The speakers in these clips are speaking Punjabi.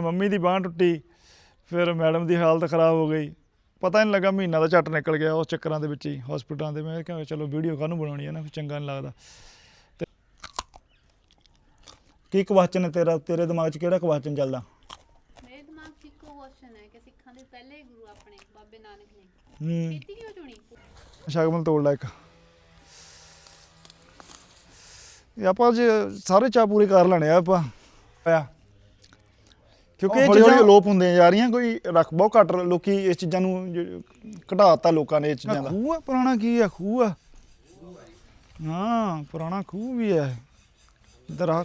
ਮੰਮੀ ਦੀ ਬਾਂਹ ਟੁੱਟੀ ਫਿਰ ਮੈਡਮ ਦੀ ਹਾਲਤ ਖਰਾਬ ਹੋ ਗਈ। ਪਤਾ ਨਹੀਂ ਲੱਗਾ ਮਹੀਨਾ ਦਾ ਝੱਟ ਨਿਕਲ ਗਿਆ ਉਸ ਚੱਕਰਾਂ ਦੇ ਵਿੱਚ ਹੀ ਹਸਪੀਟਲਾਂ ਦੇ। ਮੈਂ ਕਿਹਾ ਚਲੋ ਵੀਡੀਓ ਕਾਹਨੂੰ ਬਣਾਉਣੀ ਹੈ ਨਾ ਚੰਗਾ ਨਹੀਂ ਲੱਗਦਾ। ਕੀ ਕੁਐਸਚਨ ਹੈ ਤੇਰਾ? ਤੇਰੇ ਦਿਮਾਗ 'ਚ ਕਿਹੜਾ ਕੁਐਸਚਨ ਚੱਲਦਾ? ਮੇਰੇ ਦਿਮਾਗ 'ਚ ਇੱਕੋ ਕੁਐਸਚਨ ਹੈ ਕਿ ਸਿੱਖਾਂ ਦੇ ਪਹਿਲੇ ਗੁਰੂ ਆਪਣੇ ਬਾਬੇ ਨਾਨਕ ਨੇ। ਹੂੰ। ਖੇਤੀ ਕਿਉਂ ਚੁਣੀ? ਸ਼ਗਮਲ ਤੋੜ ਲੈ ਇੱਕ। ਆਪਾਂ ਜੇ ਸਾਰੇ ਚਾਹ ਪੂਰੇ ਕਰ ਲੈਣੇ ਆ ਆਪਾਂ। ਆ ਕਿਉਂਕਿ ਇਹ ਚੀਜ਼ਾਂ ਲੋਪ ਹੁੰਦੀਆਂ ਜਾ ਰਹੀਆਂ ਕੋਈ ਰੱਖ ਬਹੁਤ ਘੱਟ ਲੋਕੀ ਇਸ ਚੀਜ਼ਾਂ ਨੂੰ ਘਟਾਤਾ ਲੋਕਾਂ ਨੇ ਇਹ ਚੀਜ਼ਾਂ ਦਾ। ਖੂਹ ਆ ਪੁਰਾਣਾ ਕੀ ਆ? ਖੂਹ ਆ। ਹਾਂ ਪੁਰਾਣਾ ਖੂਹ ਵੀ ਹੈ ਆ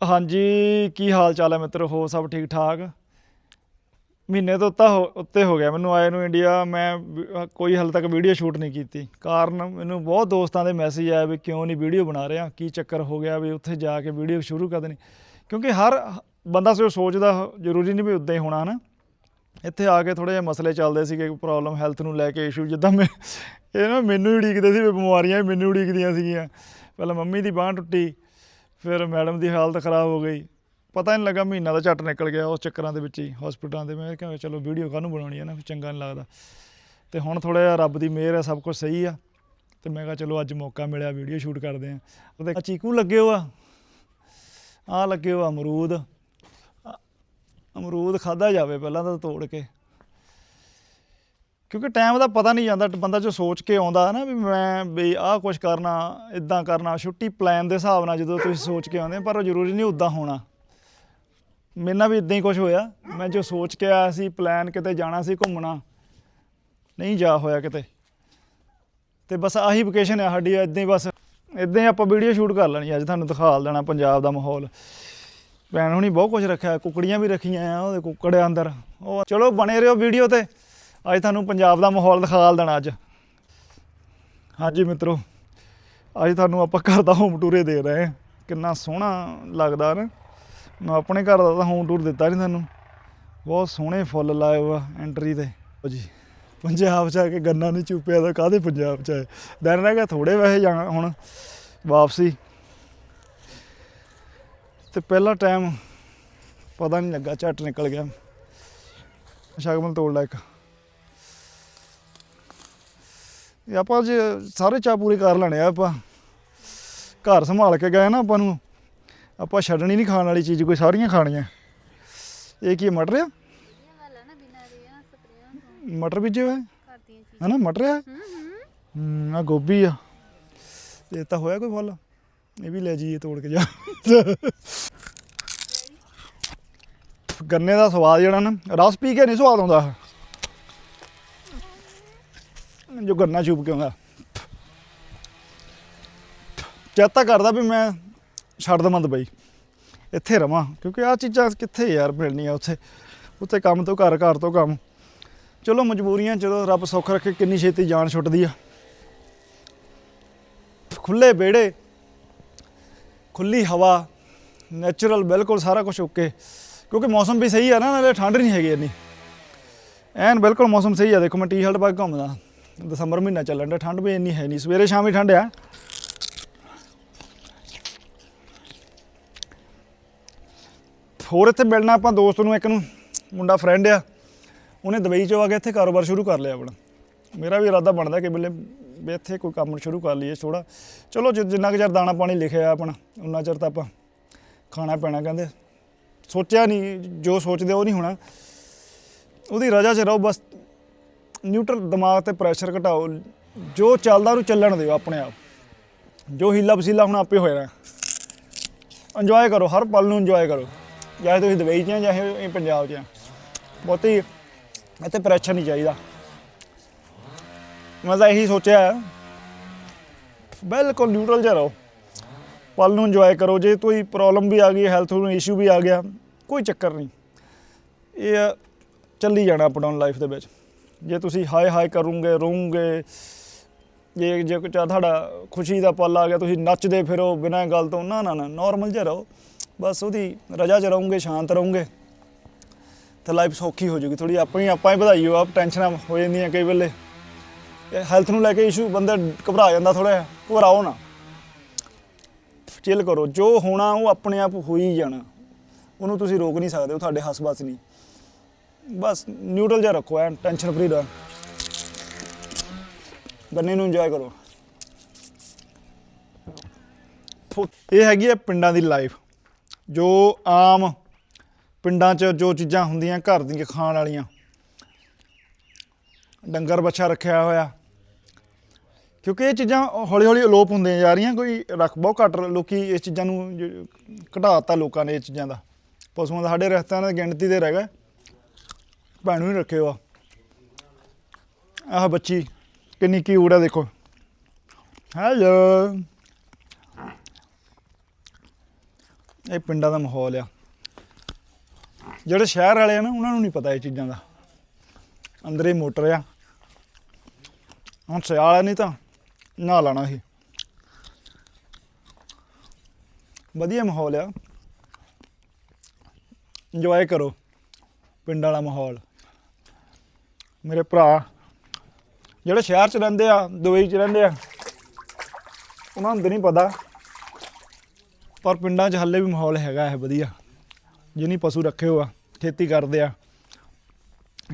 ਹਾਂਜੀ ਕੀ ਹਾਲ ਚਾਲ ਹੈ ਮਿੱਤਰ? ਹੋ ਸਭ ਠੀਕ ਠਾਕ ਮਹੀਨੇ ਤੋਂ ਉੱਤਾ ਉੱਤੇ ਹੋ ਗਿਆ ਮੈਨੂੰ ਆਏ ਨੂੰ ਇੰਡੀਆ। ਮੈਂ ਕੋਈ ਹਾਲੇ ਤੱਕ ਵੀਡੀਓ ਸ਼ੂਟ ਨਹੀਂ ਕੀਤੀ। ਕਾਰਨ ਮੈਨੂੰ ਬਹੁਤ ਦੋਸਤਾਂ ਦੇ ਮੈਸੇਜ ਆਏ ਵੀ ਕਿਉਂ ਨਹੀਂ ਵੀਡੀਓ ਬਣਾ ਰਿਹਾ? ਕੀ ਚੱਕਰ ਹੋ ਗਿਆ ਵੀ ਉੱਥੇ ਜਾ ਕੇ ਵੀਡੀਓ ਸ਼ੁਰੂ ਕਰ ਦੇਣੀ ਕਿਉਂਕਿ ਹਰ ਬੰਦਾ ਸੋ ਸੋਚਦਾ ਜ਼ਰੂਰੀ ਨਹੀਂ ਵੀ ਉਦਾਂ ਹੀ ਹੋਣਾ ਨਾ ਇੱਥੇ ਆ ਕੇ ਥੋੜੇ ਜਿਹਾ ਮਸਲੇ ਚੱਲਦੇ ਸੀਗੇ ਪ੍ਰੋਬਲਮ ਹੈਲਥ ਨੂੰ ਲੈ ਕੇ ਇਸ਼ੂ ਜਿੱਦਾਂ ਮੈਂ ਇਹ ਨਾ ਮੈਨੂੰ ਹੀ ਉਡੀਕਦੇ ਸੀ ਵੀ ਬਿਮਾਰੀਆਂ ਵੀ ਮੈਨੂੰ ਉਡੀਕਦੀਆਂ ਸੀਗੀਆਂ। ਪਹਿਲਾਂ ਮੰਮੀ ਦੀ ਬਾਂਹ ਟੁੱਟੀ, ਫਿਰ ਮੈਡਮ ਦੀ ਹਾਲਤ ਖਰਾਬ ਹੋ ਗਈ। ਪਤਾ ਨਹੀਂ ਲੱਗਾ ਮਹੀਨਾ ਦਾ ਝੱਟ ਨਿਕਲ ਗਿਆ ਉਸ ਚੱਕਰਾਂ ਦੇ ਵਿੱਚ ਹੀ ਹਸਪੀਟਲਾਂ ਦੇ। ਮੈਂ ਕਿਹਾ ਚਲੋ ਵੀਡੀਓ ਕਾਹਨੂੰ ਬਣਾਉਣੀ ਹੈ ਨਾ, ਚੰਗਾ ਨਹੀਂ ਲੱਗਦਾ। ਤੇ ਹੁਣ ਥੋੜਾ ਜਿਹਾ ਰੱਬ ਦੀ ਮਿਹਰ ਹੈ ਸਭ ਕੁਝ ਸਹੀ ਆ। ਤੇ ਮੈਂ ਕਿਹਾ ਚਲੋ ਅੱਜ ਮੌਕਾ ਮਿਲਿਆ ਵੀਡੀਓ ਸ਼ੂਟ ਕਰਦੇ ਆ। ਉਹਦੇ ਚੀਕੂ ਲੱਗੇ ਹੋ ਆ ਲੱਗੇ ਹੋ ਅਮਰੂਦ। ਅਮਰੂਦ ਖਾਦਾ ਜਾਵੇ ਪਹਿਲਾਂ ਤਾਂ ਤੋੜ ਕੇ। ਕਿਉਂਕਿ ਟਾਈਮ ਦਾ ਪਤਾ ਨਹੀਂ ਜਾਂਦਾ, ਬੰਦਾ ਜੋ ਸੋਚ ਕੇ ਆਉਂਦਾ ਹੈ ਨਾ ਵੀ ਮੈਂ ਵੀ ਆਹ ਕੁਝ ਕਰਨਾ ਇਦਾਂ ਕਰਨਾ, ਛੁੱਟੀ ਪਲਾਨ ਦੇ ਹਿਸਾਬ ਨਾਲ ਜਦੋਂ ਤੁਸੀਂ ਸੋਚ ਕੇ ਆਉਂਦੇ ਪਰ ਉਹ ਜ਼ਰੂਰੀ ਨਹੀਂ ਉਦਾਂ ਹੋਣਾ। ਮੇਰੇ ਨਾਲ ਵੀ ਇਦਾਂ ਹੀ ਕੁਝ ਹੋਇਆ। ਮੈਂ ਜੋ ਸੋਚ ਕੇ ਆਇਆ ਸੀ ਪਲਾਨ ਕਿਤੇ ਜਾਣਾ ਸੀ, ਘੁੰਮਣਾ, ਨਹੀਂ ਜਾ ਹੋਇਆ ਕਿਤੇ। ਤੇ ਬਸ ਆਹੀ ਵਕੇਸ਼ਨ ਹੈ ਸਾਡੀ ਇਦਾਂ ਹੀ ਬਸ ਇਦਾਂ ਹੀ ਆਪਾਂ ਵੀਡੀਓ ਸ਼ੂਟ ਕਰ ਲੈਣੀ ਅੱਜ ਤੁਹਾਨੂੰ ਦਿਖਾਲ ਦੇਣਾ ਪੰਜਾਬ ਦਾ ਮਾਹੌਲ। ਭੈਣ ਹੁਣੀ ਬਹੁਤ ਕੁਝ ਰੱਖਿਆ, ਕੁਕੜੀਆਂ ਵੀ ਰੱਖੀਆਂ ਆ, ਉਹਦੇ ਕੁੱਕੜ ਅੰਦਰ। ਉਹ ਚਲੋ ਬਣੇ ਰਹੋ ਵੀਡੀਓ ਤੇ। ਅੱਜ ਤੁਹਾਨੂੰ ਪੰਜਾਬ ਦਾ ਮਾਹੌਲ ਦਿਖਾਲ ਦੇਣਾ ਅੱਜ। ਹਾਂਜੀ ਮਿੱਤਰੋ, ਅੱਜ ਤੁਹਾਨੂੰ ਆਪਾਂ ਘਰ ਦਾ ਹੋਮ ਟੂਰੇ ਦੇ ਰਹੇ ਹਾਂ। ਕਿੰਨਾ ਸੋਹਣਾ ਲੱਗਦਾ ਨਾ। ਮੈਂ ਆਪਣੇ ਘਰ ਦਾ ਤਾਂ ਹੋਮ ਟੂਰ ਦਿੱਤਾ ਨਹੀਂ ਤੁਹਾਨੂੰ। ਬਹੁਤ ਸੋਹਣੇ ਫੁੱਲ ਲਾਏ ਹੋਆ ਐਂਟਰੀ ਤੇ। ਲਓ ਜੀ। ਪੰਜਾਬ ਚ ਆ ਕੇ ਗੰਨਾ ਨਹੀਂ ਚੁੱਪਿਆ ਤਾਂ ਕਾਹਦੇ ਪੰਜਾਬ ਚ ਆਏ ਦਿਨ ਰਹਿ ਗਿਆ ਥੋੜੇ ਵੈਸੇ ਜਾਣਾ ਹੁਣ ਵਾਪਸੀ। ਤੇ ਪਹਿਲਾ ਟਾਈਮ ਪਤਾ ਨਹੀਂ ਲੱਗਾ ਝੱਟ ਨਿਕਲ ਗਿਆ। ਸ਼ਗਮਲ ਤੋੜ ਲੈ ਇੱਕ। ਇਹ ਆਪਾਂ ਜੇ ਸਾਰੇ ਚਾਹ ਪੂਰੇ ਕਰ ਲੈਣੇ ਆ ਆਪਾਂ। ਘਰ ਸੰਭਾਲ ਕੇ ਗਏ ਨਾ ਆਪਾਂ ਨੂੰ। ਆਪਾਂ ਛੱਡਣੀ ਨਹੀਂ ਖਾਣ ਵਾਲੀ ਚੀਜ਼ ਕੋਈ ਸਾਰੀਆਂ ਖਾਣੀਆਂ। ਇਹ ਕੀ ਹੈ, ਮਟਰ ਆ ਇਹ ਗੱਲ ਹੈ ਨਾ ਬਿਨਾਂ ਰੇਹਾਂ ਸਪਰੇਆਂ ਤੋਂ ਮਟਰ ਬੀਜੇ ਹੋਏ? ਦੀਆਂ ਚੀਜ਼ਾਂ। ਹਨਾ ਮਟਰ ਆ? ਹੂੰ ਹੂੰ। ਹੂੰ ਆ ਗੋਭੀ ਆ। ਇਹ ਤਾਂ ਹੋਇਆ ਕੋਈ ਫੁੱਲ? ਇਹ ਵੀ ਲੈ ਜਾਈਏ ਤੋੜ ਕੇ ਜਾ। ਗੰਨੇ ਦਾ ਸਵਾਦ ਜਿਹੜਾ ਨਾ ਰਸ ਪੀ ਕੇ ਨਹੀਂ ਸਵਾਦ ਆਉਂਦਾ। ਜੋ ਗੰਨਾ ਚੁੱਪ ਕੇ ਆਉਂਦਾ। ਚੇਤਾ ਕਰਦਾ ਵੀ ਮੈਂ ਛੱਡ ਦਵਾਂ ਦੁਬਈ ਇੱਥੇ ਰਵਾਂ ਕਿਉਂਕਿ ਆ ਚੀਜ਼ਾਂ ਕਿੱਥੇ ਯਾਰ ਮਿਲਣੀਆਂ ਉੱਥੇ। ਉੱਥੇ ਕੰਮ ਤੋਂ ਘਰ ਘਰ ਤੋਂ ਕੰਮ। ਚਲੋ ਮਜਬੂਰੀਆਂ ਜਦੋਂ ਰੱਬ ਸੁੱਖ ਰੱਖੇ, ਕਿੰਨੀ ਛੇਤੀ ਜਾਨ ਛੁੱਟਦੀ ਆ। ਖੁੱਲੇ ਵਿਹੜੇ, ਖੁੱਲੀ ਹਵਾ ਨੈਚੁਰਲ ਬਿਲਕੁਲ ਸਾਰਾ ਕੁਝ ਓਕੇ ਕਿਉਂਕਿ ਮੌਸਮ ਵੀ ਸਹੀ ਆ ਨਾ, ਨਾਲੇ ਠੰਡ ਨਹੀਂ ਹੈਗੀ ਇੰਨੀ। ਐਨ ਬਿਲਕੁਲ ਮੌਸਮ ਸਹੀ ਆ, ਦੇਖੋ ਮੈਂ ਟੀ-ਸ਼ਰਟ ਪਾ ਕੇ ਘੁੰਮਦਾ। ਦਸੰਬਰ ਮਹੀਨਾ ਚੱਲਣ ਦਾ ਠੰਡ ਵੀ ਇੰਨੀ ਹੈ ਨਹੀਂ। ਸਵੇਰੇ ਸ਼ਾਮੀ ਠੰਡ ਆ। ਹੋਰ ਇੱਥੇ ਮਿਲਣਾ ਆਪਾਂ ਦੋਸਤ ਨੂੰ, ਇੱਕ ਨੂੰ, ਮੁੰਡਾ ਫਰੈਂਡ ਆ। ਉਹਨੇ ਦੁਬਈ ਚੋਂ ਆ ਕੇ ਇੱਥੇ ਕਾਰੋਬਾਰ ਸ਼ੁਰੂ ਕਰ ਲਿਆ ਆਪਣਾ। ਮੇਰਾ ਵੀ ਇਰਾਦਾ ਬਣਦਾ ਕਿ ਬਿੱਲੇ ਵੀ ਇੱਥੇ ਕੋਈ ਕੰਮ ਸ਼ੁਰੂ ਕਰ ਲਈਏ ਥੋੜਾ ਚਲੋ ਜਿ- ਜਿੰਨਾ ਕੁ ਚਿਰ ਦਾਣਾ ਪਾਣੀ ਲਿਖਿਆ ਆਪਣਾ, ਉਨਾ ਚਿਰ ਤਾਂ ਆਪਾਂ ਖਾਣਾ ਪੈਣਾ ਕਹਿੰਦੇ। ਸੋਚਿਆ ਨਹੀਂ ਜੋ ਸੋਚਦੇ ਉਹ ਨਹੀਂ ਹੋਣਾ। ਉਹਦੀ ਰਜਾ 'ਚ ਰਹੋ ਬਸ। ਨਿਊਟਰਲ ਦਿਮਾਗ ਤੇ ਪ੍ਰੈਸ਼ਰ ਘਟਾਓ। ਜੋ ਚੱਲਦਾ ਉਹਨੂੰ ਚੱਲਣ ਦਿਓ ਆਪਣੇ ਆਪ। ਜੋ ਹੀਲਾ ਵਸੀਲਾ ਹੁਣ ਆਪੇ ਹੋ ਜਾਣਾ ਇੰਜੋਏ ਕਰੋ, ਹਰ ਪਲ ਨੂੰ ਇੰਜੋਏ ਕਰੋ। ਚਾਹੇ ਤੁਸੀਂ ਦੁਬਈ 'ਚ ਆ, ਚਾਹੇ ਇਹ ਪੰਜਾਬ 'ਚ ਆ। ਬਹੁਤੀ ਇੱਥੇ ਪ੍ਰੈਸ਼ਰ ਨਹੀਂ ਚਾਹੀਦਾ। ਮੈਂ ਤਾਂ ਇਹੀ ਸੋਚਿਆ ਬਿਲਕੁਲ ਨਿਊਟਰਲ ਜਿਹਾ ਰਹੋ। ਪਲ ਨੂੰ ਇੰਜੋਏ ਕਰੋ। ਜੇ ਕੋਈ ਪ੍ਰੋਬਲਮ ਵੀ ਆ ਗਈ ਹੈਲਥ ਨੂੰ ਇਸ਼ੂ ਵੀ ਆ ਗਿਆ, ਕੋਈ ਚੱਕਰ ਨਹੀਂ। ਇਹ ਚੱਲੀ ਜਾਣਾ ਅਪ ਡਾਊਨ ਲਾਈਫ ਦੇ ਵਿੱਚ। ਜੇ ਤੁਸੀਂ ਹਾਏ ਹਾਏ ਕਰੋਗੇ, ਰੋਂਗੇ, ਜੇ ਜੇ ਕੋਈ ਤੁਹਾਡਾ ਖੁਸ਼ੀ ਦਾ ਪਲ ਆ ਗਿਆ, ਤੁਸੀਂ ਨੱਚਦੇ ਫਿਰੋ ਬਿਨਾਂ ਗੱਲ ਤੋਂ, ਨਾ ਨਾ ਨਾ ਨਾਰਮਲ ਜਿਹਾ ਰਹੋ। ਬਸ ਉਹਦੀ ਰਜਾ 'ਚ ਰਹੋਗੇ, ਸ਼ਾਂਤ ਰਹੋਗੇ। ਤਾਂ ਲਾਈਫ ਸੌਖੀ ਹੋ ਜੂਗੀ ਥੋੜੀ ਆਪਣੀ ਆਪਾਂ ਹੀ ਵਧਾਈਓ। ਆਪ ਟੈਨਸ਼ਨਾਂ ਹੋ ਜਾਂਦੀਆਂ ਕਈ ਵੇਲੇ। ਹੈਲਥ ਨੂੰ ਲੈ ਕੇ ਇਸ਼ੂ ਬੰਦਾ ਘਬਰਾ ਜਾਂਦਾ ਥੋੜਾ ਜਿਹਾ। ਘਬਰਾਓ ਨਾ। ਚਿਲ ਕਰੋ। ਜੋ ਹੋਣਾ, ਉਹ ਆਪਣੇ ਆਪ ਹੋ ਹੀ ਜਾਣਾ। ਉਹਨੂੰ ਤੁਸੀਂ ਰੋਕ ਨਹੀਂ ਸਕਦੇ। ਉਹ ਤੁਹਾਡੇ ਹੱਸ-ਬਸ ਨਹੀਂ। ਬਸ ਨਿਊਟਰਲ ਜਿਹਾ ਰੱਖੋ। ਐ ਟੈਨਸ਼ਨ ਫਰੀ ਰਹੋ ਗੰਨੇ ਨੂੰ ਇੰਜੋਏ ਕਰੋ। ਇਹ ਹੈਗੀ ਹੈ ਪਿੰਡਾਂ ਦੀ ਲਾਈਫ ਜੋ ਆਮ ਪਿੰਡਾਂ 'ਚ ਜੋ ਚੀਜ਼ਾਂ ਹੁੰਦੀਆਂ ਘਰ ਦੀਆਂ ਖਾਣ ਵਾਲੀਆਂ। ਡੰਗਰ ਬੱਛਾ ਰੱਖਿਆ ਹੋਇਆ। ਕਿਉਂਕਿ ਇਹ ਚੀਜ਼ਾਂ ਹੌਲੀ ਹੌਲੀ ਅਲੋਪ ਹੁੰਦੀਆਂ ਜਾ ਰਹੀਆਂ, ਕੋਈ ਰੱਖ ਬਹੁਤ ਘੱਟ ਲੋਕੀ ਇਸ ਚੀਜ਼ਾਂ ਨੂੰ ਜ- ਘਟਾਤਾ ਲੋਕਾਂ ਨੇ ਇਹ ਚੀਜ਼ਾਂ ਦਾ। ਪਸ਼ੂਆਂ ਦਾ ਸਾਡੇ ਰਸਤਿਆਂ ਦੀ ਗਿਣਤੀ 'ਤੇ ਰਹਿ ਗਏ ਭੈਣੂ ਹੀ ਰੱਖੇ ਵਾ ਆਹ ਬੱਚੀ, ਕਿੰਨੀ ਕਿਊਟ ਆ ਦੇਖੋ। ਹੈਲੋ ਇਹ ਪਿੰਡਾਂ ਦਾ ਮਾਹੌਲ ਆ। ਜਿਹੜੇ ਸ਼ਹਿਰ ਵਾਲੇ ਆ ਨਾ, ਉਹਨਾਂ ਨੂੰ ਨਹੀਂ ਪਤਾ ਇਹ ਚੀਜ਼ਾਂ ਦਾ। ਅੰਦਰ ਹੀ ਮੋਟਰ ਆ। ਹੁਣ ਸਿਆਲ ਆ, ਨਹੀਂ ਤਾਂ ਨਹਾ ਲੈਣਾ ਸੀ। ਵਧੀਆ ਮਾਹੌਲ ਆ। ਇੰਜੋਏ ਕਰੋ, ਪਿੰਡ ਵਾਲਾ ਮਾਹੌਲ। ਮੇਰੇ ਭਰਾ, ਜਿਹੜੇ ਸ਼ਹਿਰ 'ਚ ਰਹਿੰਦੇ ਆ, ਦੁਬਈ 'ਚ ਰਹਿੰਦੇ ਆ, ਉਹਨਾਂ ਨੂੰ ਨਹੀਂ ਪਤਾ, ਪਰ ਪਿੰਡਾਂ 'ਚ ਹੱਲੇ ਵੀ ਮਾਹੌਲ ਹੈਗਾ ਹੈ ਵਧੀਆ। ਜਿਹਨੀ ਪਸ਼ੂ ਰੱਖੇ ਹੋ ਆ, ਖੇਤੀ ਕਰਦੇ ਆ।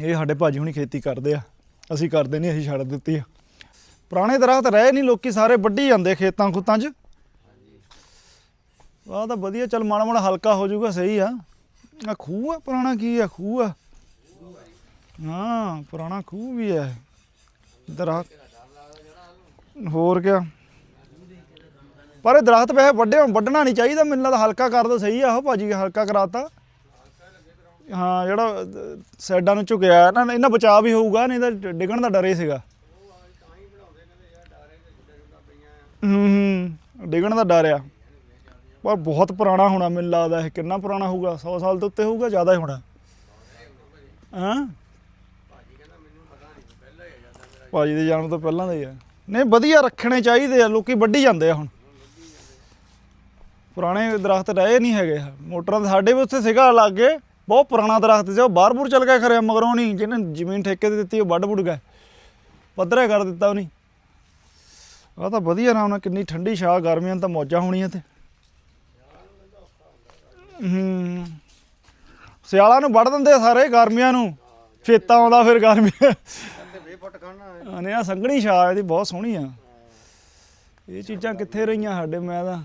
ਇਹ ਸਾਡੇ ਭਾਜੀ ਹੁਣੀ ਖੇਤੀ ਕਰਦੇ ਆ। ਅਸੀਂ ਕਰਦੇ ਨਹੀਂ ਅਸੀਂ ਛੱਡ ਦਿੱਤੀ ਆ। ਪੁਰਾਣੇ ਦਰਖਤ ਰਹੇ ਨਹੀਂ ਲੋਕੀ ਸਾਰੇ ਵੱਢੀ ਜਾਂਦੇ ਖੇਤਾਂ ਖੁੱਤਾਂ 'ਚ। ਆਹ ਤਾਂ ਵਧੀਆ, ਚੱਲ ਮਾੜਾ ਮਾੜਾ ਹਲਕਾ ਹੋ ਜਾਊਗਾ, ਸਹੀ ਆ। ਆ ਖੂਹ ਆ, ਪੁਰਾਣਾ ਕੀ ਆ? ਖੂਹ ਆ। ਹਾਂ, ਪੁਰਾਣਾ ਖੂਹ ਵੀ ਹੈ ਦਰਖਤ। ਹੋਰ ਕਿਆ? ਪਰ ਇਹ ਦਰਖਤ ਵੈਸੇ ਵੱਡੇ ਵੱਢਣਾ ਨਹੀਂ ਚਾਹੀਦਾ, ਮੈਨੂੰ ਲੱਗਦਾ ਹਲਕਾ ਕਰ ਦੋ ਸਹੀ ਆ ਉਹ ਭਾਜੀ, ਹਲਕਾ ਕਰਾਤਾ। ਹਾਂ, ਜਿਹੜਾ ਸਾਈਡਾਂ ਨੂੰ ਝੁਕਿਆ ਨਾ, ਇਹਨਾਂ ਬਚਾਅ ਵੀ ਹੋਊਗਾ, ਨਹੀਂ ਤਾਂ ਡਿੱਗਣ ਦਾ ਡਰ ਹੀ ਸੀਗਾ। ਹੂੰ ਡਿੱਗਣ ਦਾ ਡਰ ਆ। ਪਰ ਬਹੁਤ ਪੁਰਾਣਾ ਹੋਣਾ, ਮੈਨੂੰ ਲੱਗਦਾ ਇਹ ਕਿੰਨਾ ਪੁਰਾਣਾ ਹੋਊਗਾ 100 ਸਾਲ ਤੋਂ ਉੱਤੇ ਹੋਊਗਾ, ਜ਼ਿਆਦਾ ਹੀ ਹੋਣਾ। ਹਾਂ? ਭਾਜੀ ਦੇ ਜਾਣ ਤੋਂ ਪਹਿਲਾਂ ਦਾ ਹੀ ਆ। ਨਹੀਂ, ਵਧੀਆ ਰੱਖਣੇ ਚਾਹੀਦੇ ਆ, ਲੋਕੀ ਵੱਢੀ ਜਾਂਦੇ ਆ ਹੁਣ। ਪੁਰਾਣੇ ਦਰਖਤ ਰਹੇ ਨਹੀਂ ਹੈਗੇ। ਮੋਟਰਾਂ ਦੇ ਸਾਡੇ ਵੀ ਉੱਥੇ ਸੀਗਾ ਲਾਗੇ, ਬਹੁਤ ਪੁਰਾਣਾ ਦਰਖਤ ਸੀ, ਉਹ ਬਾਹਰ ਬੂਰ ਚਲ ਗਿਆ ਖਰਿਆ ਮਗਰੋਂ ਨਹੀਂ, ਜਿਹਨੇ ਜ਼ਮੀਨ ਠੇਕੇ ਤੇ ਦਿੱਤੀ, ਉਹ ਵੱਢ ਵੁੱਢ ਗਿਆ। ਪੱਧਰਾ ਕਰ ਦਿੱਤਾ ਉਹਨੇ। ਆ ਤਾਂ ਵਧੀਆ ਆਰਾਮ ਨਾਲ ਕਿੰਨੀ ਠੰਡੀ ਛਾਂ, ਗਰਮੀਆਂ ਤਾਂ ਮੌਜਾਂ ਹੋਣੀਆਂ ਤੇ ਹੂੰ। ਸਿਆਲਾਂ ਨੂੰ ਵੱਢ ਦਿੰਦੇ ਆ ਸਾਰੇ, ਗਰਮੀਆਂ ਨੂੰ। ਚੇਤਾ ਆਉਂਦਾ ਫਿਰ ਗਰਮੀਆਂ ਤੇ 20 ਫੁੱਟ ਖੜਨਾ ਨੇ ਆ ਸੰਘਣੀ ਛਾਂ ਇਹਦੀ ਬਹੁਤ ਸੋਹਣੀ ਆ। ਇਹ ਚੀਜ਼ਾਂ ਕਿੱਥੇ ਰਹੀਆਂ ਸਾਡੇ, ਮੈਂ ਤਾਂ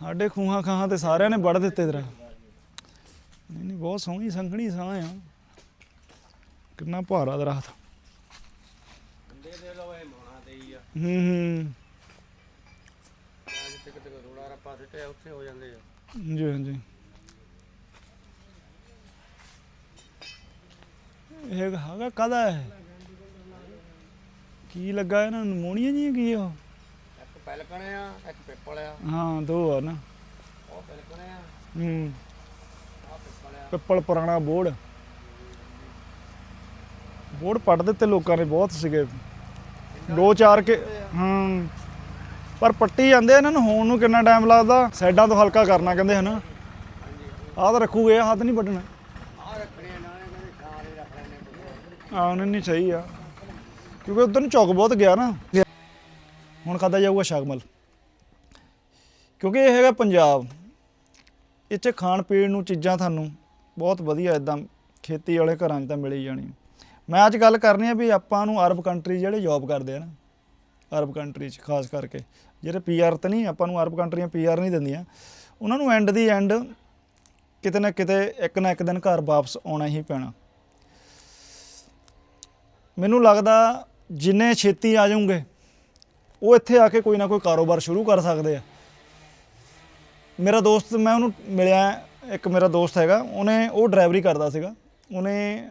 ਸਾਡੇ ਖੂਹਾਂ ਖਾਹਾਂ ਤੇ ਸਾਰਿਆਂ ਨੇ ਵੱਢ ਦਿੱਤੇ ਤੇਰਾ। ਨਹੀਂ ਨਹੀਂ ਬਹੁਤ ਸੋਹਣੀ ਸੰਘਣੀ ਛਾਂ ਆ। ਕਿੰਨਾ ਭਾਰਾ ਦਰਖਤ। ਦੇ ਦੇ ਲੋ ਇਹ ਮੋਣਾ ਤੇ ਹੀ ਆ। ਹੂੰ ਹੂੰ। ਜਿੱਥੇ ਕਿਤੇ ਕੋਈ ਰੋੜਾ ਰੱਪਾ ਸਿੱਟਿਆ ਉੱਥੇ ਹੋ ਜਾਂਦੇ ਆ। ਜੀ ਹਾਂਜੀ। ਇਹ ਹੈਗਾ ਕਾਹਦਾ ਹੈ। ਕੀ ਲੱਗਾ ਇਹਨਾਂ ਨੂੰ? ਨਮੂਨੀਆ ਜੀ ਕੀ ਆ ਉਹ? ਇੱਕ ਪੈਲਕਣ ਆ ਇੱਕ ਪਿੱਪਲ ਆ। ਹਾਂ ਦੋ ਆ ਨਾ। ਉਹ ਪੈਲਕਣ ਆ। ਹੂੰ। ਆ ਪਿੱਪਲ ਆ। ਪਿੱਪਲ ਪੁਰਾਣਾ ਬੋੜ ਬੋੜ ਪੱਟ ਦਿੱਤੇ ਲੋਕਾਂ ਨੇ ਬਹੁਤ ਸੀਗੇ। ਦੋ ਚਾਰ ਕੇ ਹਾਂ। ਪਰ ਪੱਟੀ ਜਾਂਦੇ ਇਹਨਾਂ ਨੂੰ ਹੋਣ ਨੂੰ ਕਿੰਨਾ ਟਾਈਮ ਲੱਗਦਾ? ਸਾਈਡਾਂ ਤੋਂ ਹਲਕਾ ਕਰਨਾ ਕਹਿੰਦੇ ਹਨਾ। ਆਹ ਤਾਂ ਰੱਖੂਗੇ ਆਹ ਹੱਥ ਨਹੀਂ ਵੱਢਣਾ। ਆ ਰੱਖਣੇ ਨਾਲੇ ਕਹਿੰਦੇ ਸਾਰੇ ਰੱਖ ਲੈਣੇ। ਆ ਉਹਨਾਂ ਨਹੀਂ ਸਹੀ ਆ। ਕਿਉਂਕਿ ਉਧਰ ਨੂੰ ਚੌਕ ਬਹੁਤ ਗਿਆ ਨਾ। ਹੁਣ ਖਾਦਾ ਜਾਊਗਾ ਸ਼ਾਗਮਲ ਕਿਉਂਕਿ ਇਹ ਹੈਗਾ ਪੰਜਾਬ। ਇਹ 'ਚ ਖਾਣ ਪੀਣ ਨੂੰ ਚੀਜ਼ਾਂ ਤੁਹਾਨੂੰ ਬਹੁਤ ਵਧੀਆ ਇਦਾਂ ਖੇਤੀ ਵਾਲੇ ਘਰਾਂ 'ਚ ਤਾਂ ਮਿਲ ਹੀ ਜਾਣੀ ਮੈਂ ਅੱਜ ਗੱਲ ਕਰਨੀ ਆ ਵੀ ਆਪਾਂ ਨੂੰ ਅਰਬ ਕੰਟਰੀ ਜਿਹੜੇ ਜੌਬ ਕਰਦੇ ਆ ਨਾ, ਅਰਬ ਕੰਟਰੀ 'ਚ ਖਾਸ ਕਰਕੇ, ਜਿਹੜੇ ਪੀਆਰ ਤਾਂ ਨਹੀਂ, ਆਪਾਂ ਨੂੰ ਅਰਬ ਕੰਟਰੀਆਂ ਪੀਆਰ ਨਹੀਂ ਦਿੰਦੀਆਂ। ਉਹਨਾਂ ਨੂੰ ਐਂਡ ਦੀ ਐਂਡ ਕਿਤੇ ਨਾ ਕਿਤੇ ਇੱਕ ਨਾ ਇੱਕ ਦਿਨ ਘਰ ਵਾਪਸ ਆਉਣਾ ਹੀ ਪੈਣਾ। ਮੈਨੂੰ ਲੱਗਦਾ ਜਿੰਨੇ ਛੇਤੀ ਆ ਜਾਓਗੇ ਉਹ ਇੱਥੇ ਆ ਕੇ ਕੋਈ ਨਾ ਕੋਈ ਕਾਰੋਬਾਰ ਸ਼ੁਰੂ ਕਰ ਸਕਦੇ ਆ। ਮੇਰਾ ਦੋਸਤ, ਮੈਂ ਉਹਨੂੰ ਮਿਲਿਆ, ਇੱਕ ਮੇਰਾ ਦੋਸਤ ਹੈਗਾ, ਉਹਨੇ ਉਹ ਡਰਾਈਵਰੀ ਕਰਦਾ ਸੀਗਾ। ਉਹਨੇ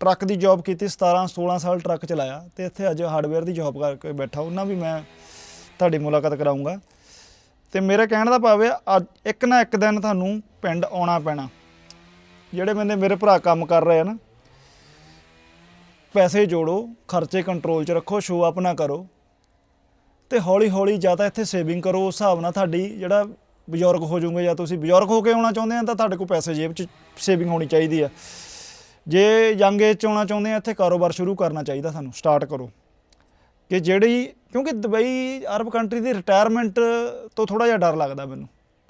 ਟਰੱਕ ਦੀ ਜੌਬ ਕੀਤੀ 17 16 ਸਾਲ ਟਰੱਕ ਚਲਾਇਆ ਤੇ ਇੱਥੇ ਅੱਜ ਹਾਰਡਵੇਅਰ ਦੀ ਜੌਬ ਕਰਕੇ ਬੈਠਾ। ਉਹਨਾਂ ਵੀ ਮੈਂ ਤੁਹਾਡੀ ਮੁਲਾਕਾਤ ਕਰਾਉਂਗਾ ਤੇ ਮੇਰੇ ਕਹਿਣ ਦਾ ਭਾਵ ਹੈ ਅੱਜ ਇੱਕ ਨਾ ਇੱਕ ਦਿਨ ਤੁਹਾਨੂੰ ਪਿੰਡ ਆਉਣਾ ਪੈਣਾ। ਜਿਹੜੇ ਬੰਦੇ ਮੇਰੇ ਭਰਾ ਕੰਮ ਕਰ ਰਹੇ ਆ ਨਾ, ਪੈਸੇ ਜੋੜੋ, ਖਰਚੇ ਕੰਟਰੋਲ 'ਚ ਰੱਖੋ ਸ਼ੋ ਅਪ ਨਾ ਕਰੋ। ਤੇ ਹੌਲੀ ਹੌਲੀ ਜਾਂ ਤਾਂ ਇੱਥੇ ਸੇਵਿੰਗ ਕਰੋ, ਉਸ ਹਿਸਾਬ ਨਾਲ ਤੁਹਾਡੀ ਜਿਹੜਾ ਬਜ਼ੁਰਗ ਹੋ ਜਾਓਗੇ ਜਾਂ ਤੁਸੀਂ ਬਜ਼ੁਰਗ ਹੋ ਕੇ ਆਉਣਾ ਚਾਹੁੰਦੇ ਆ, ਤਾਂ ਤੁਹਾਡੇ ਕੋਲ ਪੈਸੇ ਜੇਬ 'ਚ ਸੇਵਿੰਗ ਹੋਣੀ ਚਾਹੀਦੀ ਆ। ਜੇ ਯੰਗ ਏਜ 'ਚ ਆਉਣਾ ਚਾਹੁੰਦੇ ਆ, ਇੱਥੇ ਕਾਰੋਬਾਰ ਸ਼ੁਰੂ ਕਰਨਾ ਚਾਹੀਦਾ ਤੁਹਾਨੂੰ ਸਟਾਰਟ ਕਰੋ। ਕਿ ਜਿਹੜੀ, ਕਿਉਂਕਿ ਦੁਬਈ ਅਰਬ ਕੰਟਰੀ ਦੀ ਰਿਟਾਇਰਮੈਂਟ ਤੋਂ ਥੋੜਾ ਜਿਹਾ ਡਰ ਲੱਗਦਾ ਮੈਨੂੰ।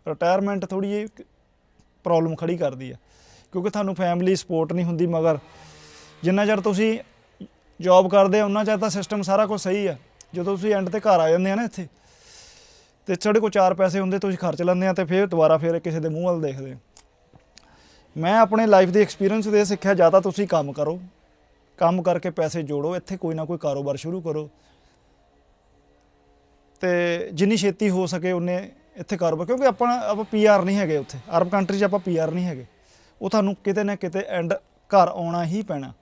ਰਿਟਾਇਰਮੈਂਟ ਥੋੜੀ ਜਿਹੀ ਪ੍ਰੋਬਲਮ ਖੜੀ ਕਰਦੀ ਆ। ਕਿਉਂਕਿ ਤੁਹਾਨੂੰ ਫੈਮਿਲੀ ਸਪੋਰਟ ਨਹੀਂ ਹੁੰਦੀ, ਮਗਰ ਜਿੰਨਾ ਚਿਰ ਤੁਸੀਂ ਜੌਬ ਕਰਦੇ ਆ ਉਹਨਾਂ ਚਿਰ ਤਾਂ ਸਿਸਟਮ ਸਾਰਾ ਕੁਝ ਸਹੀ ਆ। ਜਦੋਂ ਤੁਸੀਂ ਐਂਡ ਤੇ ਘਰ ਆ ਜਾਂਦੇ ਆ ਨਾ ਇੱਥੇ, ਤੇ ਸਾਡੇ ਕੋਲ ਚਾਰ ਪੈਸੇ ਹੁੰਦੇ, ਤੁਸੀਂ ਖਰਚ ਲੈਂਦੇ ਆ ਤੇ ਫਿਰ ਦੁਬਾਰਾ ਫਿਰ ਕਿਸੇ ਦੇ ਮੂੰਹ ਵੱਲ ਦੇਖਦੇ ਮੈਂ ਆਪਣੇ ਲਾਈਫ ਦੇ ਐਕਸਪੀਰੀਅੰਸ ਦੇ ਸਿੱਖਿਆ ਜ਼ਿਆਦਾ ਤੁਸੀਂ ਕੰਮ ਕਰੋ, ਕੰਮ ਕਰਕੇ ਪੈਸੇ ਜੋੜੋ, ਇੱਥੇ ਕੋਈ ਨਾ ਕੋਈ ਕਾਰੋਬਾਰ ਸ਼ੁਰੂ ਕਰੋ। ਤੇ ਜਿੰਨੀ ਛੇਤੀ ਹੋ ਸਕੇ ਉਨੇ ਇੱਥੇ ਕਾਰੋਬਾਰ ਕਿਉਂਕਿ ਆਪਾਂ ਆਪਾਂ ਪੀਆਰ ਨਹੀਂ ਹੈਗੇ ਉੱਥੇ, ਅਰਬ ਕੰਟਰੀ 'ਚ ਆਪਾਂ ਪੀਆਰ ਨਹੀਂ ਹੈਗੇ। ਉਹ ਤੁਹਾਨੂੰ ਕਿਤੇ ਨਾ ਕਿਤੇ ਐਂਡ ਘਰ ਆਉਣਾ ਹੀ ਪੈਣਾ।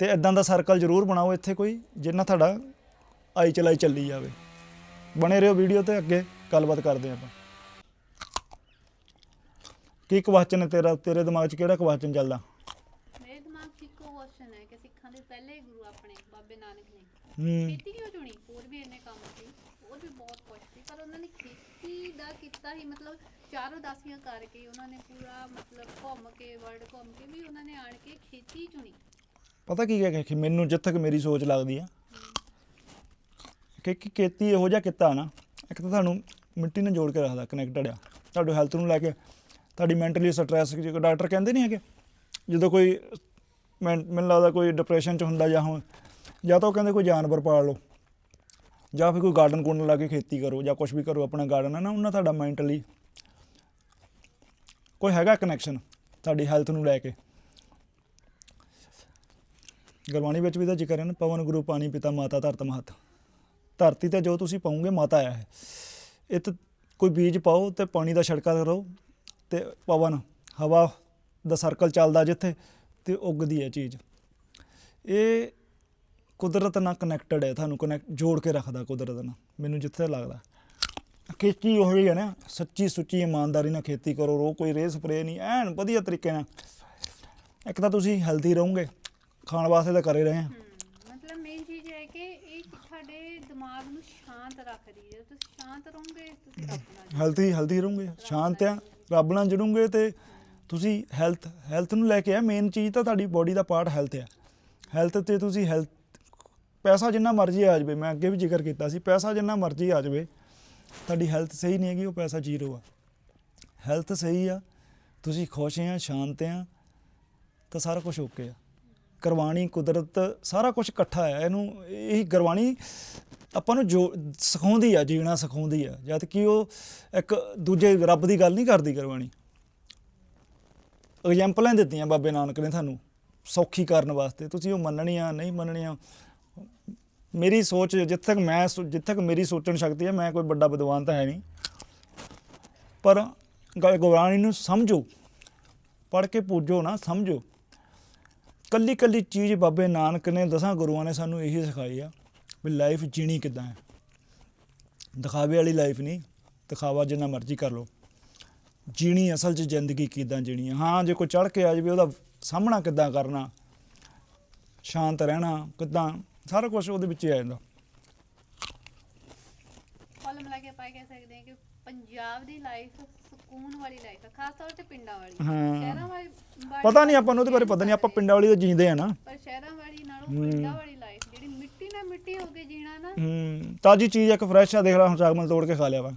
ਤੇ ਇਦਾਂ ਦਾ ਸਰਕਲ ਜ਼ਰੂਰ ਬਣਾਓ ਇੱਥੇ ਕੋਈ, ਜਿੰਨਾ ਤੁਹਾਡਾ ਆਈ ਚਲਾਈ ਚੱਲੀ ਜਾਵੇ। ਬਣੇ ਰਹੋ ਵੀਡੀਓ ਤੇ ਅੱਗੇ ਗੱਲਬਾਤ ਕਰਦੇ ਆਪਾਂ। ਕੀ ਕੁਐਸਚਨ ਹੈ ਤੇਰਾ? ਤੇਰੇ ਦਿਮਾਗ 'ਚ ਕਿਹੜਾ ਕੁਐਸਚਨ ਚੱਲਦਾ? ਮੇਰੇ ਦਿਮਾਗ 'ਚ ਇੱਕੋ ਕੁਐਸਚਨ ਹੈ ਕਿ ਸਿੱਖਾਂ ਦੇ ਪਹਿਲੇ ਗੁਰੂ ਆਪਣੇ ਬਾਬੇ ਨਾਨਕ ਨੇ। ਹੂੰ। ਖੇਤੀ ਕਿਉਂ ਚੁਣੀ? ਹੋਰ ਵੀ ਇੰਨੇ ਕੰਮ ਸੀ ਹੋਰ ਵੀ ਬਹੁਤ ਕੁਝ ਸੀ ਪਰ ਉਹਨਾਂ ਨੇ ਖੇਤੀ ਦਾ ਕੀਤਾ ਹੀ ਮਤਲਬ ਚਾਰੋਂ ਦਾਸੀਆਂ ਕਰਕੇ ਉਹਨਾਂ ਨੇ ਪੂਰਾ ਮਤਲਬ ਘੁੰਮ ਕੇ ਵਰਲਡ ਘੁੰਮ ਕੇ ਵੀ ਉਹਨਾਂ ਨੇ ਆਣ ਕੇ ਖੇਤੀ ਚੁਣੀ। ਪਤਾ ਕੀ ਹੈ ਕਿ ਮੈਨੂੰ ਜਿੱਥੇ ਤੱਕ ਮੇਰੀ ਸੋਚ ਲੱਗਦੀ ਆ ਕਿ ਕਿ ਖੇਤੀ ਇਹੋ ਜਿਹਾ ਕੀਤਾ ਨਾ, ਇੱਕ ਤਾਂ ਤੁਹਾਨੂੰ ਮਿੱਟੀ ਨਾਲ ਜੋੜ ਕੇ ਰੱਖਦਾ ਕਨੈਕਟਡ ਆ। ਤੁਹਾਡੀ ਹੈਲਥ ਨੂੰ ਲੈ ਕੇ, ਤੁਹਾਡੀ ਮੈਂਟਲੀ ਸਟ੍ਰੈਸ ਜਿਹੜਾ ਡਾਕਟਰ ਕਹਿੰਦੇ ਨਹੀਂ ਹੈਗੇ, ਜਦੋਂ ਕੋਈ ਮੈਂ- ਮੈਨੂੰ ਲੱਗਦਾ ਕੋਈ ਡਿਪਰੈਸ਼ਨ ਚ ਹੁੰਦਾ ਜਾਂ ਹੁਣ, ਜਾਂ ਤਾਂ ਉਹ ਕਹਿੰਦੇ ਕੋਈ ਜਾਨਵਰ ਪਾਲ ਲਓ, ਜਾਂ ਫਿਰ ਕੋਈ ਗਾਰਡਨ ਕੋਰਨ ਲਾ ਕੇ ਖੇਤੀ ਕਰੋ, ਜਾਂ ਕੁਝ ਵੀ ਕਰੋ, ਆਪਣਾ ਗਾਰਡਨ ਹੈ ਨਾ, ਉਹਨਾਂ ਤੁਹਾਡਾ ਮੈਂਟਲੀ ਕੋਈ ਹੈਗਾ ਕਨੈਕਸ਼ਨ ਤੁਹਾਡੀ ਹੈਲਥ ਨੂੰ ਲੈ ਕੇ। ਗੁਰਬਾਣੀ ਵਿੱਚ ਵੀ ਤਾਂ ਜ਼ਿਕਰ ਹੈ ਨਾ, ਪਵਨ ਗੁਰੂ ਪਾਣੀ ਪਿਤਾ ਮਾਤਾ ਧਰਤ ਮਹਤ। ਧਰਤੀ ਤੇ ਜੋ ਤੁਸੀਂ ਪਾਉਂਗੇ, ਮਾਤਾ ਆਇਆ ਹੈ। ਇਹ ਤਾਂ ਕੋਈ ਬੀਜ ਪਾਓ ਤੇ ਪਾਣੀ ਦਾ ਛੜਕਾ ਕਰੋ ਤੇ ਪਵਨ, ਹਵਾ ਦਾ ਸਰਕਲ ਚੱਲਦਾ ਜਿੱਥੇ ਤੇ ਉੱਗਦੀ ਹੈ ਚੀਜ਼। ਇਹ ਕੁਦਰਤ ਨਾਲ ਕਨੈਕਟਡ ਹੈ, ਤੁਹਾਨੂੰ ਕਨੈਕਟ ਜੋੜ ਕੇ ਰੱਖਦਾ ਕੁਦਰਤ ਨਾਲ, ਮੈਨੂੰ ਜਿੱਥੇ ਲੱਗਦਾ। ਖੇਤੀ ਉਹ ਹੀ ਹੈ ਨਾ, ਸੱਚੀ ਸੁੱਚੀ ਇਮਾਨਦਾਰੀ ਨਾਲ ਖੇਤੀ ਕਰੋ ਰੋ ਕੋਈ ਰੇ ਸਪਰੇ ਨਹੀਂ, ਐਨ ਵਧੀਆ ਤਰੀਕੇ ਨਾਲ। ਇੱਕ ਤਾਂ ਤੁਸੀਂ ਹੈਲਦੀ ਰਹੋਗੇ, ਖਾਣ ਵਾਸਤੇ ਤਾਂ ਕਰੇ ਰਹੇ ਆ ਹਮ, ਮਤਲਬ ਮੇਨ ਚੀਜ਼ ਹੈ ਕਿ ਇਹ ਸਾਡੇ ਦਿਮਾਗ ਨੂੰ ਸ਼ਾਂਤ ਰੱਖਦੀ ਹੈ। ਤੁਸੀਂ ਸ਼ਾਂਤ ਰਹੋਗੇ ਤੁਸੀਂ ਰੱਬ ਨਾਲ ਹੈਲਥੀ ਹੈਲਥੀ ਰਹੋਗੇ। ਸ਼ਾਂਤ ਆ ਰੱਬ ਨਾਲ ਜੁੜੋਗੇ ਤੇ ਤੁਸੀਂ ਹੈਲਥ ਹੈਲਥ ਨੂੰ ਲੈ ਕੇ ਆ ਮੇਨ ਚੀਜ਼ ਤਾਂ ਤੁਹਾਡੀ ਬੋਡੀ ਦਾ ਪਾਰਟ ਹੈਲਥ ਆ। ਹੈਲਥ ਤੇ ਤੁਸੀਂ ਹੈਲਥ ਪੈਸਾ ਜਿੰਨਾ ਮਰਜ਼ੀ ਆ ਜਾਵੇ ਮੈਂ ਅੱਗੇ ਵੀ ਜ਼ਿਕਰ ਕੀਤਾ ਸੀ ਪੈਸਾ ਜਿੰਨਾ ਮਰਜ਼ੀ ਆ ਜਾਵੇ ਤੁਹਾਡੀ ਹੈਲਥ ਸਹੀ ਨਹੀਂ ਹੈਗੀ ਉਹ ਪੈਸਾ ਜ਼ੀਰੋ ਆ। ਹੈਲਥ ਸਹੀ ਆ ਤੁਸੀਂ ਖੁਸ਼ ਆ ਸ਼ਾਂਤ ਆ ਤਾਂ ਸਾਰਾ ਕੁਝ ਓਕੇ ਆ। ਗੁਰਬਾਣੀ ਕੁਦਰਤ, ਸਾਰਾ ਕੁਝ ਇਕੱਠਾ ਹੈ। ਇਹਨੂੰ, ਇਹ ਗੁਰਬਾਣੀ ਆਪਾਂ ਨੂੰ ਜੋ ਸਿਖਾਉਂਦੀ ਆ, ਜੀਣਾ ਸਿਖਾਉਂਦੀ ਆ। ਜਦ ਕਿ ਉਹ ਇੱਕ ਦੂਜੇ ਰੱਬ ਦੀ ਗੱਲ ਨਹੀਂ ਕਰਦੀ ਗੁਰਬਾਣੀ। ਐਗਜ਼ਾਮਪਲਾਂ ਦਿੱਤੀਆਂ ਬਾਬੇ ਨਾਨਕ ਨੇ ਤੁਹਾਨੂੰ, ਸੌਖੀ ਕਰਨ ਵਾਸਤੇ। ਤੁਸੀਂ ਉਹ ਮੰਨਣੀਆਂ, ਨਹੀਂ ਮੰਨਣੀਆਂ, ਮੇਰੀ ਸੋਚ, ਜਿੱਥੇ ਤੱਕ ਮੈਂ ਸੋ- ਜਿੱਥੇ ਤੱਕ ਮੇਰੀ ਸੋਚਣ ਸ਼ਕਤੀ ਹੈ, ਮੈਂ ਕੋਈ ਵੱਡਾ ਵਿਦਵਾਨ ਤਾਂ ਹੈ ਨਹੀਂ। ਪਰ ਗੁਰਬਾਣੀ ਨੂੰ ਸਮਝੋ, ਪੜ੍ਹ ਕੇ ਪੂਜੋ ਨਾ, ਸਮਝੋ। ਕੱਲੀ ਕੱਲੀ ਚੀਜ਼ ਬਾਬੇ ਨਾਨਕ ਨੇ, ਦਸਾਂ ਗੁਰੂਆਂ ਨੇ ਸਾਨੂੰ ਇਹੀ ਸਿਖਾਈ ਆ ਵੀ ਲਾਈਫ ਜੀਣੀ ਕਿੱਦਾਂ ਹੈ। ਦਿਖਾਵੇ ਵਾਲੀ ਲਾਈਫ ਨਹੀਂ, ਦਿਖਾਵਾ ਜਿੰਨਾ ਮਰਜ਼ੀ ਕਰ ਲਓ। ਜੀਣੀ ਅਸਲ 'ਚ ਜ਼ਿੰਦਗੀ ਕਿੱਦਾਂ ਜੀਣੀ ਹੈ ਹਾਂ, ਜੇ ਕੋਈ ਚੜ ਕੇ ਆ ਜਾਵੇ, ਉਹਦਾ ਸਾਹਮਣਾ ਕਿੱਦਾਂ ਕਰਨਾ? ਸ਼ਾਂਤ ਰਹਿਣਾ ਕਿੱਦਾਂ? ਸਾਰਾ ਕੁਝ ਉਹਦੇ ਵਿੱਚ ਹੀ ਆ ਜਾਂਦਾ। ਕੁੱਲ ਮਿਲਾ ਕੇ ਆਪਾਂ ਇਹ ਕਹਿ ਸਕਦੇ ਹਾਂ ਕਿ ਪੰਜਾਬ ਦੀ ਲਾਈਫ ਸਕੂਨ ਵਾਲੀ ਲਾਈਫ ਹੈ ਖਾਸ ਤੌਰ ਤੇ ਪਿੰਡਾਂ ਵਾਲੀ। ਹਾਂ। ਸ਼ਹਿਰਾਂ ਵਾਲੀ ਵਾਲੀ ਪਤਾ ਨਹੀਂ ਆਪਾਂ ਨੂੰ ਉਹਦੇ ਬਾਰੇ ਪਤਾ ਨਹੀਂ ਆਪਾਂ ਪਿੰਡਾਂ ਵਾਲੀ ਤਾਂ ਜੀਂਦੇ ਆ ਨਾ। ਪਰ ਸ਼ਹਿਰਾਂ ਵਾਲੀ ਨਾਲੋਂ ਪਿੰਡਾਂ ਵਾਲੀ ਲਾਈਫ ਜਿਹੜੀ ਮਿੱਟੀ ਨਾਲ ਮਿੱਟੀ ਹੋ ਕੇ ਜੀਣਾ ਨਾ। ਹੂੰ। ਤਾਜੀ ਚੀਜ਼ ਇੱਕ ਫਰੈਸ਼ ਆ ਦੇਖ ਲਾ ਹੁਣ ਚਾਗਮਲ ਤੋੜ ਕੇ ਖਾ ਲਿਆ ਵਾ।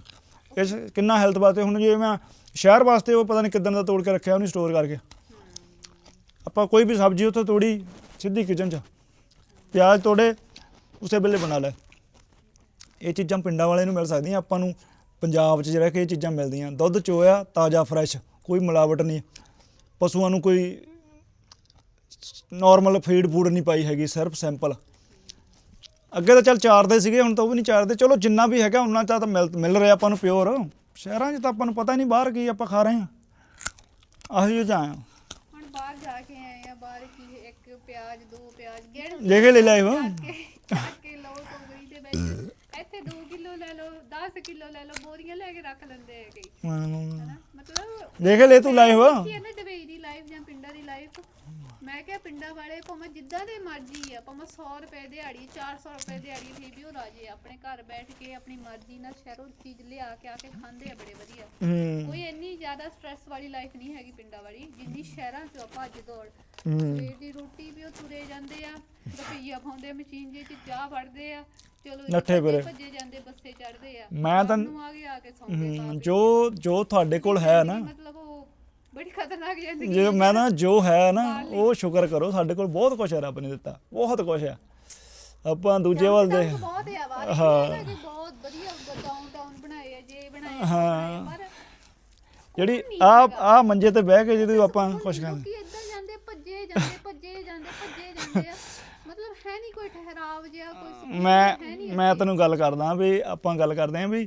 ਇਸ ਕਿੰਨਾ ਹੈਲਥ ਵਾਸਤੇ ਹੁਣ ਜੇ ਮੈਂ ਸ਼ਹਿਰ ਵਾਸਤੇ ਉਹ ਪਤਾ ਨਹੀਂ ਕਿਦਾਂ ਦਾ ਤੋੜ ਕੇ ਰੱਖਿਆ ਉਹਨੂੰ ਸਟੋਰ ਕਰਕੇ। ਆਪਾਂ ਕੋਈ ਵੀ ਸਬਜ਼ੀ ਉੱਥੇ ਤੋੜੀ ਸਿੱਧੀ ਕਿਚਨ 'ਚ। ਪਿਆਜ਼ ਤੋੜੇ ਉਸੇ ਵੇਲੇ ਬਣਾ ਲੈ ਇਹ ਚੀਜ਼ਾਂ ਪਿੰਡਾਂ ਵਾਲੇ ਨੂੰ ਮਿਲ ਸਕਦੀਆਂ ਆਪਾਂ ਨੂੰ ਪੰਜਾਬ 'ਚ ਜਿਹੜਾ ਕਿ ਇਹ ਚੀਜ਼ਾਂ ਮਿਲਦੀਆਂ। ਦੁੱਧ ਚੋਇਆ ਤਾਜ਼ਾ ਫਰੈਸ਼ ਕੋਈ ਮਿਲਾਵਟ ਨਹੀਂ। ਪਸ਼ੂਆਂ ਨੂੰ ਕੋਈ ਨਾਰਮਲ ਫੀਡ ਫੂਡ ਨਹੀਂ ਪਾਈ ਹੈਗੀ ਸਿਰਫ ਸਿੰਪਲ ਅੱਗੇ ਤਾਂ ਚੱਲ ਚਾਰਦੇ ਸੀਗੇ ਹੁਣ ਤਾਂ ਉਹ ਵੀ ਨਹੀਂ ਚਾਰਦੇ। ਚਲੋ ਜਿੰਨਾ ਵੀ ਹੈਗਾ ਉਹਨਾਂ ਚ ਤਾਂ ਮਿਲ ਮਿਲ ਰਿਹਾ ਆਪਾਂ ਨੂੰ ਪਿਓਰ ਸ਼ਹਿਰਾਂ 'ਚ ਤਾਂ ਆਪਾਂ ਨੂੰ ਪਤਾ ਹੀ ਨਹੀਂ ਬਾਹਰ ਕੀ ਆਪਾਂ ਖਾ ਰਹੇ ਹਾਂ। ਆਹੀ ਜਾਂ ਆਇਆ ਹੁਣ ਬਾਹਰ ਜਾ ਕੇ ਆਏ ਆ ਬਾਹਰ ਕੀ ਇੱਕ ਪਿਆਜ਼ ਦੋ ਪਿਆਜ਼ ਗਿਣ ਲੈ ਕੇ ਲੈ ਲਿਆਏ ਹੋ ਚੱਕ ਕੇ ਚੱਕ ਕੇ ਲਓ ਟੋਕਰੀ ਦੇ ਇੱਥੇ 2 ਕਿਲੋ ਲੈ ਲਓ 10 ਕਿਲੋ ਲੈ ਲਓ ਬੋਰੀਆਂ ਲੈ ਕੇ ਰੱਖ ਲੈਂਦੇ ਹੈਗੇ। ਹਨਾ? ਮਤਲਬ ਦੇਖ ਲੈ ਤੂੰ ਲਾਏ ਹੋ ਕੀ ਹੈ ਨਾ ਦੁਬਈ ਦੀ ਲਾਈਫ ਜਾਂ ਪਿੰਡਾਂ ਦੀ ਲਾਈਫ ਮੈਂ ਕਿਹਾ ਪਿੰਡਾਂ ਵਾਲੇ ਭਾਵੇਂ ਜਿੱਦਾਂ ਦੇ ਮਰਜ਼ੀ ਆ ਭਾਵੇਂ 100 ਰੁਪਏ ਦਿਹਾੜੀ 400 ਰੁਪਏ ਦਿਹਾੜੀ ਫਿਰ ਵੀ ਉਹ ਰਾਜੇ ਆ। ਆਪਣੇ ਘਰ ਬੈਠ ਕੇ ਆਪਣੀ ਮਰਜ਼ੀ ਨਾਲ ਸ਼ਹਿਰੋਂ ਚੀਜ਼ ਲਿਆ ਕੇ ਆ ਕੇ ਖਾਂਦੇ ਆ ਬੜੇ ਵਧੀਆ। ਹੂੰ। ਕੋਈ ਇੰਨੀ ਜ਼ਿਆਦਾ ਸਟ੍ਰੈਸ ਵਾਲੀ ਲਾਈਫ ਨਹੀਂ ਹੈਗੀ ਪਿੰਡਾਂ ਵਾਲੀ ਜਿੰਨੀ ਸ਼ਹਿਰਾਂ 'ਚ ਆ ਭੱਜ ਦੌੜ। ਹੂੰ। ਸਵੇਰ ਦੀ ਰੋਟੀ ਵੀ ਉਹ ਤੁਰੇ ਜਾਂਦੇ ਆ ਰੁਪਈਆ ਪਾਉਂਦੇ ਮਸ਼ੀਨ ਜੇ ਚ ਚਾਹ ਵੜਦੇ ਆ ਚਲੋ ਜੀ ਨੱਠੇ ਭੱਜੇ- ਫਿਰੇ। ਭੱਜੇ ਜਾਂਦੇ ਬੱਸੇ ਚੜਦੇ ਆ। ਮੈਂ ਤਾਂ- ਨੂੰ ਆ ਕੇ ਆ ਕੇ ਸੌਂਦੇ ਹੂੰ, ਜੋ ਜੋ ਤੁਹਾਡੇ ਕੋਲ ਹੈ ਨਾ। ਮਤਲਬ ਉਹ ਬੜੀ ਖਤਰਨਾਕ ਜ਼ਿੰਦਗੀ ਜੇ ਮੈਂ ਨਾ ਜੋ ਹੈ ਨਾ ਉਹ ਸ਼ੁਕਰ ਕਰੋ ਸਾਡੇ ਕੋਲ ਬਹੁਤ ਕੁਝ ਹੈ ਰੱਬ ਨੇ ਦਿੱਤਾ ਬਹੁਤ ਕੁਝ ਹੈ। ਆਪਾਂ ਦੂਜੇ ਵੱਲ ਦੇ ਬਹੁਤ ਹੈ ਬਹੁਤ ਵਧੀਆ ਡਾਊਨਟਾਊਨ ਬਣਾਏ ਆ ਜੇ ਹਾਂ। ਜਿਹੜੀ ਆ ਆ ਮੰਜੇ ਤੇ ਬਹਿ ਕੇ ਜਦੋਂ ਆਪਾਂ ਕੁਝ ਖਾਂਦੇ ਇੱਧਰ ਜਾਂਦੇ ਭੱਜੇ ਜਾਂਦੇ ਭੱਜੇ ਜਾਂਦੇ ਭੱਜੇ ਜਾਂਦੇ ਆ। ਮਤਲਬ ਹੈ ਨਹੀਂ ਕੋਈ ਠਹਿਰਾਵ ਜਿਹਾ ਕੋਈ ਮੈਂ ਮੈਂ ਤੈਨੂੰ ਗੱਲ ਕਰਦਾ ਵੀ ਆਪਾਂ ਗੱਲ ਕਰਦੇ ਆਂ ਵੀ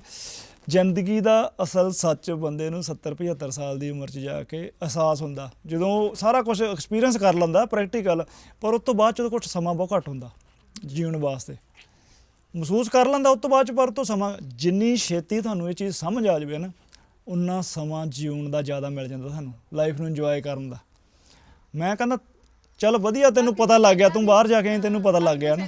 ਜ਼ਿੰਦਗੀ ਦਾ ਅਸਲ ਸੱਚ ਬੰਦੇ ਨੂੰ 70 75 ਸਾਲ ਦੀ ਉਮਰ 'ਚ ਜਾ ਕੇ ਅਹਿਸਾਸ ਹੁੰਦਾ। ਜਦੋਂ ਸਾਰਾ ਕੁਝ ਐਕਸਪੀਰੀਅੰਸ ਕਰ ਲੈਂਦਾ ਪ੍ਰੈਕਟੀਕਲ ਪਰ ਉਸ ਤੋਂ ਬਾਅਦ ਚ ਕੁਝ ਸਮਾਂ ਬਹੁਤ ਘੱਟ ਹੁੰਦਾ ਜੀਉਣ ਵਾਸਤੇ। ਮਹਿਸੂਸ ਕਰ ਲੈਂਦਾ ਉਸ ਤੋਂ ਬਾਅਦ ਚ, ਪਰ ਤੋਂ ਸਮਾਂ ਜਿੰਨੀ ਛੇਤੀ ਤੁਹਾਨੂੰ ਇਹ ਚੀਜ਼ ਸਮਝ ਆ ਜਾਵੇ ਨਾ ਉਨਾ ਸਮਾਂ ਜਿਉਣ ਦਾ ਜ਼ਿਆਦਾ ਮਿਲ ਜਾਂਦਾ ਤੁਹਾਨੂੰ ਲਾਈਫ ਨੂੰ ਇੰਜੋਏ ਕਰਨ ਦਾ। ਮੈਂ ਕਹਿੰਦਾ ਚੱਲ ਵਧੀਆ ਤੈਨੂੰ ਪਤਾ ਲੱਗ ਗਿਆ ਤੂੰ ਬਾਹਰ ਜਾ ਕੇ ਆਈ, ਤੈਨੂੰ ਪਤਾ ਲੱਗ ਗਿਆ ਨਾ।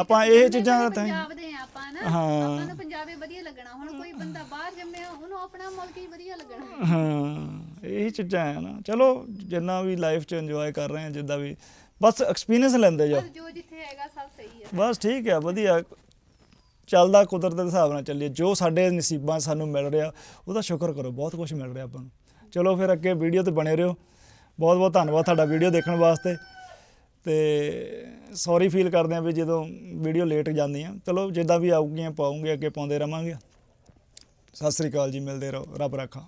ਆਪਾਂ ਇਹ ਚੀਜ਼ਾਂ ਤਾਂ ਤਾਂ ਪੰਜਾਬ ਦੇ ਆ ਆਪਾਂ ਨਾ ਹਾਂ। ਆਪਾਂ ਨੂੰ ਪੰਜਾਬੀ ਵਧੀਆ ਲੱਗਣਾ ਹੁਣ ਕੋਈ ਬੰਦਾ ਬਾਹਰ ਜੰਮਿਆ ਉਹਨੂੰ ਆਪਣਾ ਮੁਲਕ ਹੀ ਵਧੀਆ ਲੱਗਣਾ। ਹਾਂ ਇਹੀ ਚੀਜ਼ਾਂ ਆ ਨਾ। ਚਲੋ ਜਿੰਨਾ ਵੀ ਲਾਈਫ 'ਚ ਇੰਜੋਏ ਕਰ ਰਹੇ ਆ ਜਿੱਦਾਂ ਵੀ ਬਸ ਐਕਸਪੀਰੀਅੰਸ ਲੈਂਦੇ ਜਾਓ। ਪਰ ਜੋ ਜਿੱਥੇ ਹੈਗਾ ਸਭ ਸਹੀ ਹੈ ਬਸ ਠੀਕ ਹੈ ਵਧੀਆ। ਚੱਲਦਾ ਕੁਦਰਤ ਦੇ ਹਿਸਾਬ ਨਾਲ ਚੱਲੀਏ। ਜੋ ਸਾਡੇ ਨਸੀਬਾਂ 'ਚ ਸਾਨੂੰ ਮਿਲ ਰਿਹਾ ਉਹਦਾ ਸ਼ੁਕਰ ਕਰੋ ਬਹੁਤ ਕੁਝ ਮਿਲ ਰਿਹਾ ਆਪਾਂ ਨੂੰ। ਚਲੋ ਫਿਰ ਅੱਗੇ ਵੀਡੀਓ ਤੇ ਬਣੇ ਰਹੋ। ਬਹੁਤ ਬਹੁਤ ਧੰਨਵਾਦ ਤੁਹਾਡਾ ਵੀਡੀਓ ਦੇਖਣ ਵਾਸਤੇ। ਤੇ ਸੌਰੀ ਫੀਲ ਕਰਦੇ ਆ ਵੀ ਜਦੋਂ ਵੀਡੀਓ ਲੇਟ ਜਾਂਦੀ ਜਾਂਦੀਆਂ ਚਲੋ ਜਿੱਦਾਂ ਵੀ ਆਊਗੀਆਂ, ਪਾਉਂਗੇ, ਅੱਗੇ ਪਾਉਂਦੇ ਰਵਾਂਗੇ। ਸਤਿ ਸ੍ਰੀ ਅਕਾਲ ਜੀ, ਮਿਲਦੇ ਰਹੋ। ਰੱਬ ਰੱਖਾ।